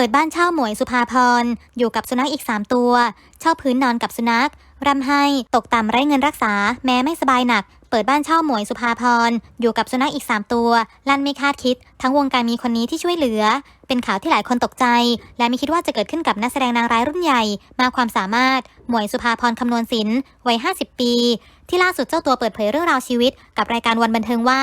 ปิดบ้านเช่าหมวยสุภาพรอยู่กับสุนัขอีก 3 ตัว เช่าพื้นนอนกับสุนัข ร่ำให้ตกต่ำไร้เงินรักษา แม้ไม่สบายหนัก เปิดบ้านเช่าหมวยสุภาพร อยู่กับสุนัขอีก 3 ตัว ลั่นไม่คาดคิด ทั้งวงการมีคนนี้ที่ช่วยเหลือ เป็นข่าวที่หลายคนตกใจ และไม่คิดว่าจะเกิดขึ้นกับนักแสดงนางร้ายรุ่นใหญ่ มาความสามารถ หมวยสุภาพรคำนวณศิลป์วัย 50 ปี ที่ล่าสุดเจ้าตัวเปิดเผยเรื่องราวชีวิต กับรายการวันบันเทิงว่า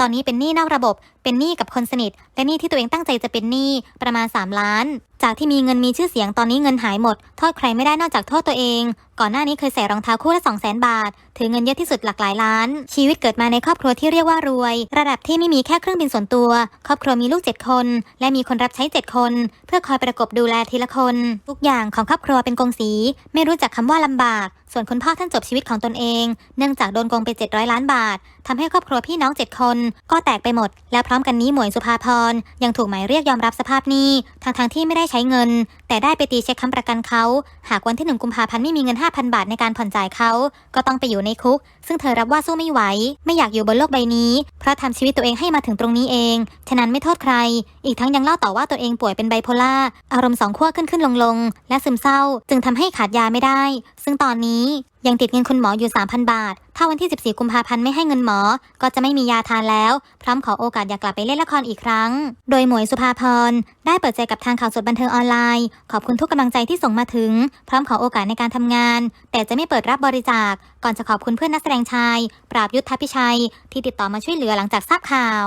ตอนนี้เป็นหนี้นอกระบบ เป็นหนี้กับคนสนิท และหนี้ที่ตัวเองตั้งใจจะเป็นหนี้ประมาณ 3 ล้านจากที่มีเงินมีชื่อเสียงตอนนี้เงินหายหมด โทษใครไม่ได้นอกจากโทษตัวเอง ก่อนหน้านี้เคยใส่รองเท้าคู่ละ2 0 0 0 0นบาท ถือเงินเยอะที่สุดหลักหลายล้าน ชีวิตเกิดมาในครอบครัวที่เรียกว่ารวย ระดับที่ไม่มีแค่เครื่องบินส่วนตัว ครอบครัวมีลูก 7 คน และมีคนรับใช้ 7 คน เพื่อคอยประกบดูแลทีละคน ทุกอย่างของครอบครัวเป็นกงสี ไม่รู้จักคำว่าลำบาก ส่วนคุณพ่อท่านจบชีวิตของตนเอง เนื่องจากโดนโกงไป 700 ล้านบาททำให้ครอบครัวพี่น้อง 7 คน ก็แตกไปหมด และพร้อมกันนี้หมวยสุภาพรยังถูกหมายเรียกยอมรับสภาพหนี้ทั้งทางที่ไม่ได้ใช้เงิน แต่ได้ไปตีเช็คค้ำประกันเขา หากวันที่1กุมภาพันธ์ไม่มีเงิน 5,000 บาทในการผ่อนจ่ายเขา ก็ต้องไปอยู่ในคุก ซึ่งเธอรับว่าสู้ไม่ไหว ไม่อยากอยู่บนโลกใบนี้ เพราะทำชีวิตตัวเองให้มาถึงตรงนี้เอง ฉะนั้นไม่โทษใคร อีกทั้งยังเล่าต่อว่าตัวเองป่วยเป็นไบโพล่า อารมณ์สองขั้วขึ้นขึ้นลงลงและซึมเศร้า จึงทำให้ขาดยาไม่ได้ ซึ่งตอนนี้ ยังติดเงินคุณหมออยู่ 3,000 บาท ถ้าวันที่ 14 กุมภาพันธ์ไม่ให้เงินหมอ ก็จะไม่มียาทานแล้ว พร้อมขอโอกาสอยากกลับไปเล่นละครอีกครั้ง โดยหมวยสุภาพร ได้เปิดใจกับทางข่าวสดบันเทิงออนไลน์ ขอบคุณทุกกำลังใจที่ส่งมาถึง พร้อมขอโอกาสในการทำงาน แต่จะไม่เปิดรับบริจาค ก่อนจะขอบคุณเพื่อนนักแสดงชาย ปราบยุทธพิชัย ที่ติดต่อมาช่วยเหลือหลังจากทราบข่าว